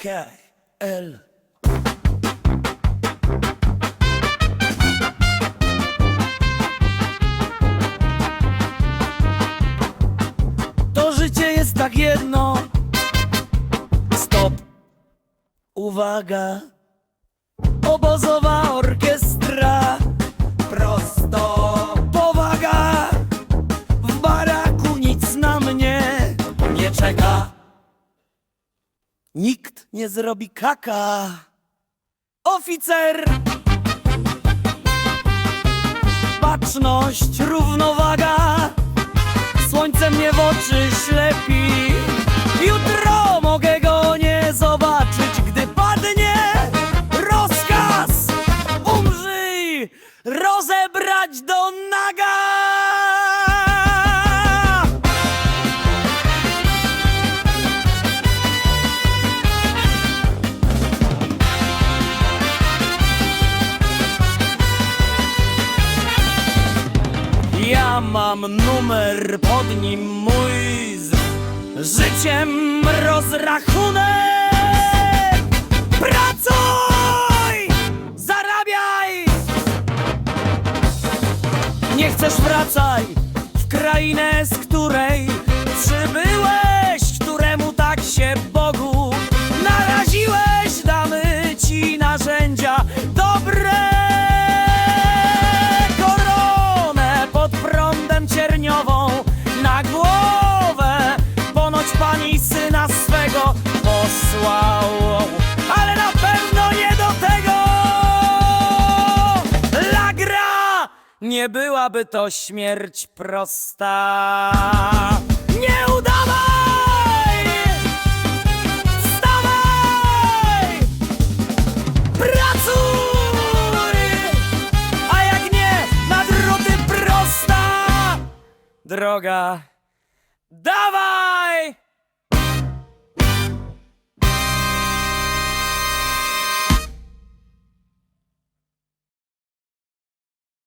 K, L. To życie jest tak jedno. Stop. Uwaga. Obozowa Nikt nie zrobi kaka. Oficer! Baczność, równowaga. Słońce mnie w oczy ślepi. Jutro mogę go nie zobaczyć, gdy padnie rozkaz. Umrzyj, rozebrać do naga. Mam numer pod nim mój z życiem rozrachunek. Pracuj! Zarabiaj! Nie chcesz wracaj w krainę, z której przybyłeś, posłał, ale na pewno nie do tego. Lagra! Nie byłaby to śmierć prosta. Nie udawaj! Wstawaj! Pracuj! A jak nie, na druty prosta droga. Dawaj!